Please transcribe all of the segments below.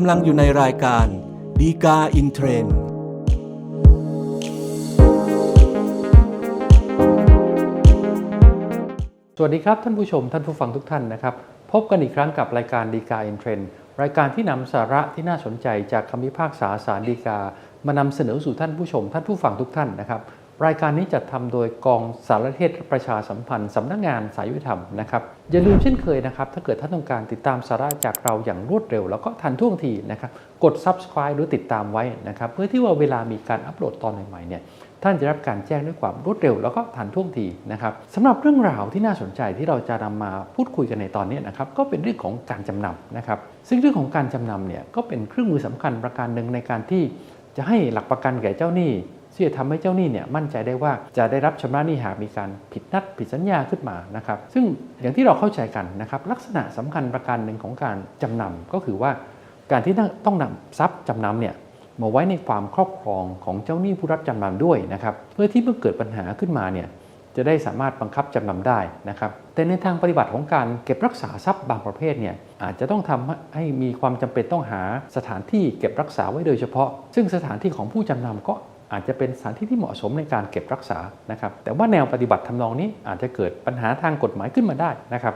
กำลังอยู่ในรายการดีกาอินเทรนสวัสดีครับท่านผู้ชมท่านผู้ฟังทุกท่านนะครับ พบกันอีกครั้งกับรายการดีกาอินเทรนรายการที่นำสาระที่น่าสนใจจากคำพิพากษาสารดีกา มานำเสนอสู่ท่านผู้ชมท่านผู้ฟังทุกท่านนะครับ รายการนี้จัดทำโดยกองสารเทศประชาสัมพันธ์สำนักงานสายยุติธรรมนะครับอย่าลืมเช่นเคยนะครับถ้าเกิดท่านต้องการติดตามสาระจากเราอย่างรวดเร็ว แล้วก็ทันท่วงทีนะครับกด subscribe หรือติดตามไว้นะครับเพื่อที่ว่าเวลามีการอัปโหลดตอนใหม่ๆเนี่ยท่านจะรับการแจ้งด้วยความรวดเร็ว แล้วก็ทันท่วงทีนะครับสำหรับเรื่องราวที่น่าสนใจที่เราจะนำมาพูดคุยกันในตอนนี้นะครับก็เป็นเรื่องของการจำนำนะครับซึ่งเรื่องของการจำนำเนี่ยก็เป็นเครื่องมือสำคัญประการหนึ่งในการที่จะให้หลักประกันแก่เจ้าหนี้ ที่จะทำให้เจ้าหนี้เนี่ยมั่นใจได้ว่าจะได้รับชำระหนี้หากมีการผิดนัดผิดสัญญาขึ้นมานะครับซึ่งอย่างที่เราเข้าใจกันนะครับลักษณะสำคัญประการหนึ่งของการจำนำก็คือว่าการที่ต้องนำทรัพย์จำนำเนี่ยมาไว้ในความครอบครองของเจ้าหนี้ผู้รับจำนำด้วยนะครับเพื่อที่เมื่อเกิดปัญหาขึ้นมาเนี่ยจะได้สามารถบังคับจำนำได้นะครับแต่ในทางปฏิบัติของการเก็บรักษาทรัพย์บางประเภทเนี่ยอาจจะต้องทำให้มีความจำเป็นต้องหาสถานที่เก็บรักษาไว้โดยเฉพาะ ซึ่งสถานที่ของผู้จำนำก็ อาจจะเป็นสถานที่ที่เหมาะสมในการเก็บรักษานะครับ แต่ว่าแนวปฏิบัติทำนองนี้อาจจะเกิดปัญหาทางกฎหมายขึ้นมาได้นะครับ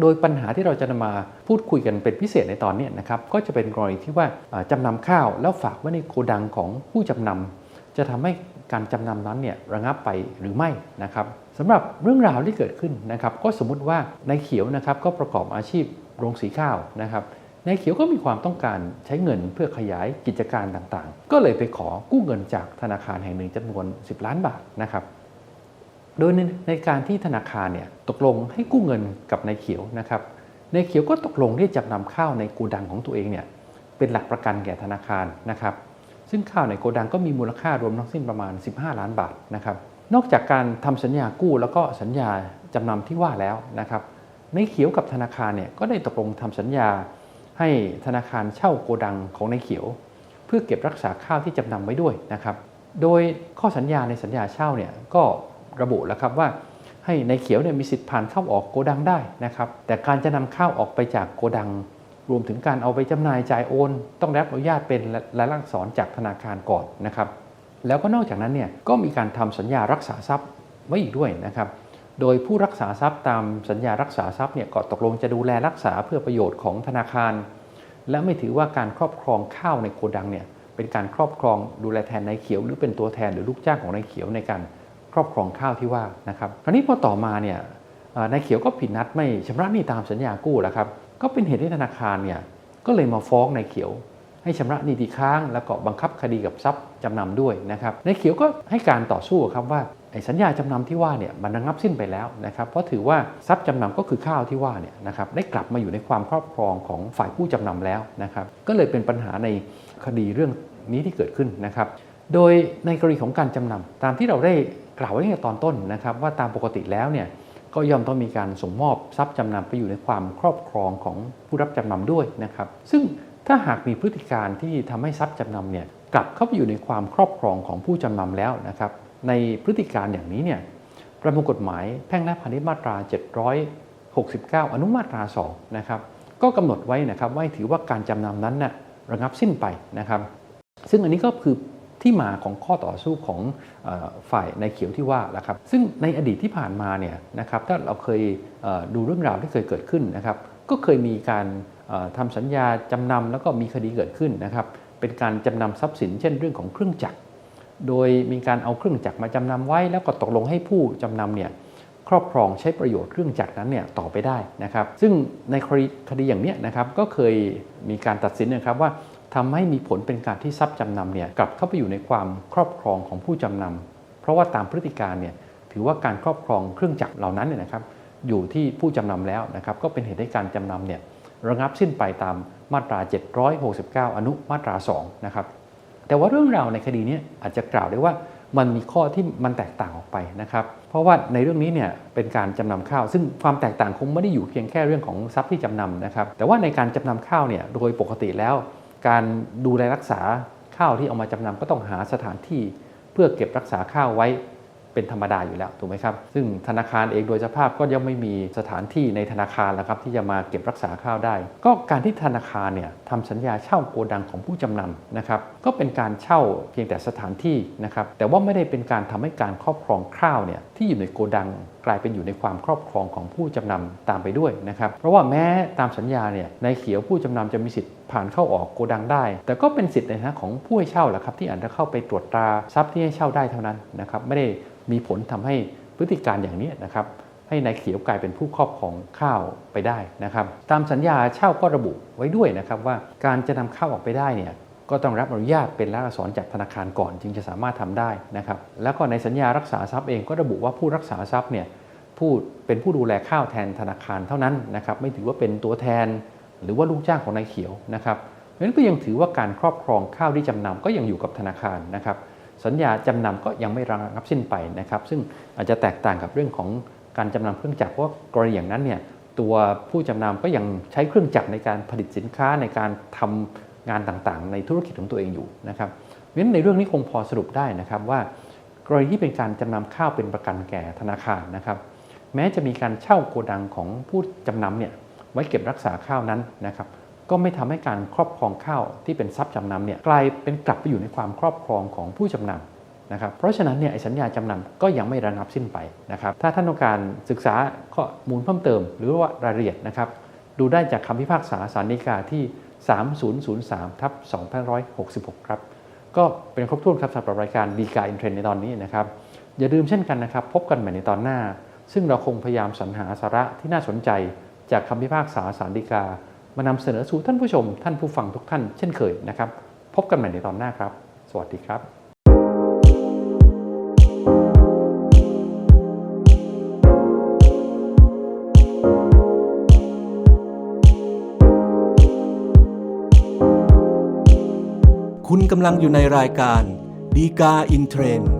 โดยปัญหาที่เราจะนำมาพูดคุยกันเป็นพิเศษในตอนนี้นะครับ ก็จะเป็นกรณีที่ว่าจำนำข้าวแล้วฝากไว้ในโกดังของผู้จำนำจะทำให้การจำนำนั้นเนี่ยระงับไปหรือไม่นะครับสำหรับเรื่องราวที่เกิดขึ้นนะครับ ก็สมมุติว่านายเขียวนะครับก็ประกอบอาชีพโรงสีข้าวนะครับ นายเขียวก็มีความต้องการใช้เงินเพื่อขยายกิจการต่างๆ ก็เลยไปขอกู้เงินจากธนาคารแห่งหนึ่งจำนวน 10 ล้านบาทนะครับ โดยในการที่ธนาคารเนี่ยตกลงให้กู้เงินกับนายเขียวนะครับ นายเขียวก็ตกลงที่จะนำข้าวในโกดังของตัวเองเนี่ยเป็นหลักประกันแก่ธนาคารนะครับ ซึ่งข้าวในโกดังก็มีมูลค่ารวมทั้งสิ้นประมาณ 15 ล้านบาทนะครับ นอกจากการทำสัญญากู้แล้วก็สัญญาจำนำที่ว่าแล้วนะครับ นายเขียวกับธนาคารเนี่ยก็ได้ตกลงทำสัญญา ให้ธนาคารเช่าโกดังของนายเขียว เพื่อเก็บรักษาข้าวที่จำนำไว้ด้วยนะครับ โดยข้อสัญญาในสัญญาเช่าเนี่ยก็ระบุแล้วครับว่าให้ในเขียวเนี่ยมีสิทธิ์ผ่านเข้าออกโกดังได้นะครับ แต่การจะนำข้าวออกไปจากโกดัง รวมถึงการเอาไปจำหน่ายจ่ายโอน ต้องรับอนุญาตเป็นลายลักษณ์อักษรจากธนาคารก่อนนะครับ แล้วก็นอกจากนั้นเนี่ยก็มีการทำสัญญารักษาทรัพย์ไว้อีกด้วยนะครับ โดยผู้รักษาทรัพย์ตามสัญญารักษาทรัพย์เนี่ยก็ตกลงจะดูแลรักษาเพื่อประโยชน์ของธนาคาร และไม่ถือว่าการครอบครองข้าวในโกดังเนี่ยเป็นการครอบครองดูแลแทนนายเขียว หรือเป็นตัวแทนหรือลูกจ้างของนายเขียวในการครอบครองข้าวที่ว่านะครับคราวนี้พอต่อมาเนี่ยนายเขียวก็ผิดนัดไม่ชำระหนี้ตามสัญญากู้แล้วครับก็เป็นเหตุให้ธนาคารเนี่ยก็เลยมาฟ้องนายเขียว ให้ชำระหนี้ที่ค้าง แล้วก็บังคับคดีกับทรัพย์จำนำด้วยนะครับนายเขียวก็ให้การต่อสู้ครับว่า ไอ้สัญญาจำนำที่ว่าเนี่ยมันระงับสิ้นไปแล้วนะครับเพราะถือว่าทรัพย์จำนำก็คือข้าวที่ว่าเนี่ยนะครับได้กลับมาอยู่ในความครอบครองของฝ่ายผู้จำนำแล้วนะครับก็เลยเป็นปัญหาในคดีเรื่องนี้ที่เกิดขึ้นนะครับโดยในกรณีของการจำนำตามที่เราได้กล่าวไว้ในตอนต้นนะครับว่าตามปกติแล้วเนี่ยก็ย่อมต้องมีการส่งมอบทรัพย์จำนำไปอยู่ในความครอบครองของผู้รับจำนำด้วยนะครับซึ่งถ้าหากมีพฤติการที่ทำให้ทรัพย์จำนำเนี่ยกลับเข้าไปอยู่ในความครอบครองของผู้จำนำแล้วนะครับ ในพฤติการอย่างนี้เนี่ยประมวลกฎหมายแพ่งและพาณิชย์มาตรา 769 อนุมาตรา 2 นะครับ ก็กำหนดไว้นะครับว่าถือว่าการจำนำนั้นนะ่ะระงับสิ้นไปนะครับ ซึ่งอันนี้ก็คือที่มาของข้อต่อสู้ของอฝ่ายในเขียวที่ว่าแหละครับ ซึ่งในอดีตที่ผ่านมาเนี่ยนะครับถ้าเราเคยดูเรื่องราวที่เคยเกิดขึ้นนะครับ ก็เคยมีการทำสัญญาจำนำแล้วก็มีคดีเกิดขึ้นนะครับ เป็นการจำนำทรัพย์สิน เช่นเรื่องของเครื่องจักร โดยมีการเอาเครื่องจักรมาจำนำไว้ แล้วก็ตกลงให้ผู้จำนำเนี่ยครอบครองใช้ประโยชน์เครื่องจักรนั้นเนี่ยต่อไปได้นะครับ ซึ่งในคดีอย่างนี้นะครับก็เคยมีการตัดสินนะครับว่าทำให้มีผลเป็นการที่ทรัพย์จำนำเนี่ยกลับเข้าไปอยู่ในความครอบครองของผู้จำนำเพราะว่าตามพฤติการเนี่ยถือว่าการครอบครองเครื่องจักรเหล่านั้นเนี่ยนะครับอยู่ที่ผู้จำนำแล้วนะครับก็เป็นเหตุให้การจำนำเนี่ยระงับสิ้นไปตามมาตรา 769 อนุมาตรา2นะครับ แต่ว่าเรื่องราวในคดีนี้อาจจะกล่าวได้ว่ามันมีข้อที่มันแตกต่างออกไปนะครับ เพราะว่าในเรื่องนี้เนี่ยเป็นการจำนำข้าว ซึ่งความแตกต่างคงไม่ได้อยู่เพียงแค่เรื่องของทรัพย์ที่จำนำนะครับ แต่ว่าในการจำนำข้าวเนี่ยโดยปกติแล้ว การดูแลรักษาข้าวที่เอามาจำนำก็ต้องหาสถานที่ เพื่อเก็บรักษาข้าวไว้ เป็นธรรมดาอยู่แล้วถูกไหมครับ ซึ่งธนาคารเองโดยสภาพก็ยังไม่มีสถานที่ในธนาคารแล้วครับที่จะมาเก็บรักษาข้าวได้ ก็การที่ธนาคารเนี่ยทำสัญญาเช่าโกดังของผู้จำนำนะครับก็เป็นการเช่าเพียงแต่สถานที่นะครับแต่ว่าไม่ได้เป็นการทำให้การครอบครองข้าวเนี่ยที่อยู่ในโกดัง กลายเป็นอยู่ในความครอบครองของผู้จำนำตามไปด้วยนะครับ เพราะว่าแม้ตามสัญญาเนี่ยในเขียวผู้จำนำจะมีสิทธิ์ผ่านเข้าออกโกดังได้ แต่ก็เป็นสิทธิ์ในฐานะของผู้ให้เช่าแหละครับที่อาจจะเข้าไปตรวจตราทรัพย์ที่ให้เช่าได้เท่านั้นนะครับไม่ได้มีผลทำให้พฤติการอย่างนี้นะครับให้นายเขียวกลายเป็นผู้ครอบครองข้าวไปได้นะครับ ตามสัญญาเช่าก็ระบุไว้ด้วยนะครับว่าการจะนำข้าวออกไปได้เนี่ย ก็ต้องรับอนุญาตเป็นลักษณ์อักษรจากธนาคารก่อนจึงจะสามารถทำได้นะครับ แล้วก็ในสัญญารักษาทรัพย์เองก็ระบุว่าผู้รักษาทรัพย์เนี่ยผู้เป็นผู้ดูแลข้าวแทนธนาคารเท่านั้นนะครับไม่ถือว่าเป็นตัวแทน หรือว่าลูกจ้างของนายเขียวนะครับเพราะฉะนั้นก็ยังถือว่าการครอบครองข้าวที่จำนำก็ยังอยู่กับธนาคารนะครับ สัญญาจำนำก็ยังไม่ระงับสิ้นไปนะครับ ซึ่งอาจจะแตกต่างกับเรื่องของการจำนำเครื่องจักรเพราะกรณีอย่างนั้นเนี่ยตัวผู้จำนำก็ยังใช้เครื่องจักรในการผลิตสินค้าในการทำ งานต่างๆ ในธุรกิจของตัวเองอยู่นะครับเพราะฉะนั้นในเรื่องนี้คงพอสรุปได้นะครับว่ากรณีที่เป็นการจำนำข้าวเป็นประกันแก่ธนาคารนะครับ แม้จะมีการเช่าโกดังของผู้จำนำเนี่ยไว้เก็บรักษาข้าวนั้นนะครับ ก็ไม่ทำให้การครอบครองข้าวที่เป็นทรัพย์จำนำเนี่ยกลายเป็นกลับไปอยู่ในความครอบครองของผู้จำนำนะครับ เพราะฉะนั้นเนี่ยสัญญาจำนำก็ยังไม่ระงับสิ้นไปนะครับ ถ้าท่านต้องการศึกษาข้อมูลเพิ่มเติม หรือว่ารายละเอียดนะครับ ดูได้จากคำพิพากษาสารฎีกาที่ 3003ทับ2566 ครับ ก็เป็นครบถ้วนครับสำหรับรายการดีกาอินเทรนในตอนนี้นะครับ อย่าลืมเช่นกันนะครับ พบกันใหม่ในตอนหน้า ซึ่งเราคงพยายามสรรหาสาระที่น่าสนใจ จากคำพิพากษาสารดีกามานำเสนอสู่ท่านผู้ชม ท่านผู้ฟังทุกท่านเช่นเคยนะครับ พบกันใหม่ในตอนหน้าครับ สวัสดีครับ คุณกำลังอยู่ในรายการดีกาอินเทรนด์